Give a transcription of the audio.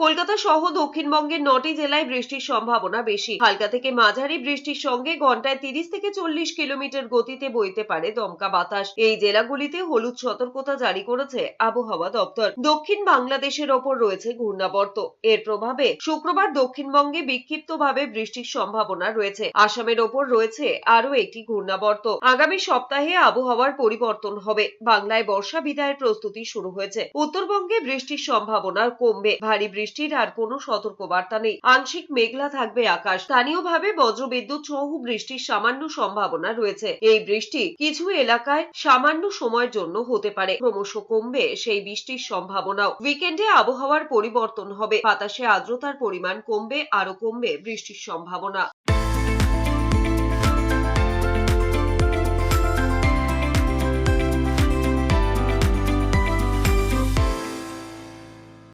কলকাতা সহ দক্ষিণবঙ্গের নটি জেলায় বৃষ্টির সম্ভাবনা বেশি। হালকা থেকে মাঝারি বৃষ্টির সঙ্গে ঘন্টায় তিরিশ থেকে চল্লিশ কিলোমিটার গতিতে বইতে পারে দমকা বাতাস। এই জেলাগুলিতে হলুদ সতর্কতা জারি করেছে আবহাওয়া দপ্তর। দক্ষিণ বাংলাদেশের ওপর রয়েছে ঘূর্ণাবর্ত। এর প্রভাবে শুক্রবার দক্ষিণবঙ্গে বিক্ষিপ্তভাবে বৃষ্টির সম্ভাবনা রয়েছে। আসামের ওপর রয়েছে আরও একটি ঘূর্ণাবর্ত। আগামী সপ্তাহে আবহাওয়ার পরিবর্তন হবে। বাংলায় বর্ষা বিদায়ের প্রস্তুতি শুরু হয়েছে। উত্তরবঙ্গে বৃষ্টির সম্ভাবনা কমবে। ভারী বৃষ্টির আর কোনো সতর্কবার্তা নেই। আংশিক মেঘলা থাকবে আকাশ। স্থানীয়ভাবে বজ্রবিদ্যুৎ সহ বৃষ্টির সামান্য সম্ভাবনা রয়েছে। এই বৃষ্টি কিছু এলাকায় সামান্য সময়ের জন্য হতে পারে। ক্রমশ কমবে সেই বৃষ্টির সম্ভাবনাও। উইকেন্ডে আবহাওয়ার পরিবর্তন হবে। বাতাসে আর্দ্রতার পরিমাণ কমবে আরও কমবে বৃষ্টির সম্ভাবনা।